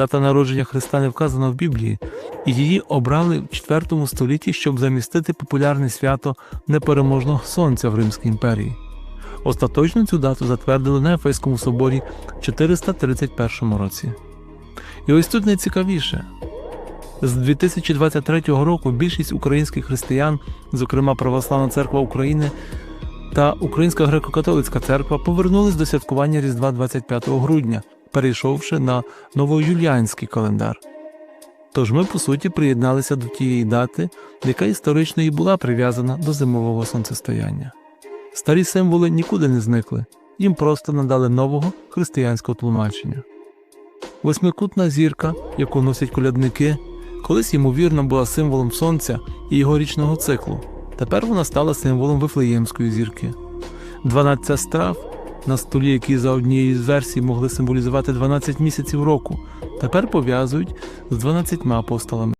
Дата народження Христа не вказана в Біблії, і її обрали в IV столітті, щоб замістити популярне свято непереможного сонця в Римській імперії. Остаточно цю дату затвердили на Ефеському соборі в 431 році. І ось тут найцікавіше. З 2023 року більшість українських християн, зокрема Православна церква України та Українська греко-католицька церква, повернулись до святкування Різдва 25 грудня, перейшовши на новоюліанський календар. Тож ми, по суті, приєдналися до тієї дати, яка історично і була прив'язана до зимового сонцестояння. Старі символи нікуди не зникли, їм просто надали нового християнського тлумачення. Восьмикутна зірка, яку носять колядники, колись ймовірно була символом сонця і його річного циклу. Тепер вона стала символом Вифлеємської зірки. 12 страв на столі, які за однією з версій могли символізувати 12 місяців року, тепер пов'язують з 12 апостолами.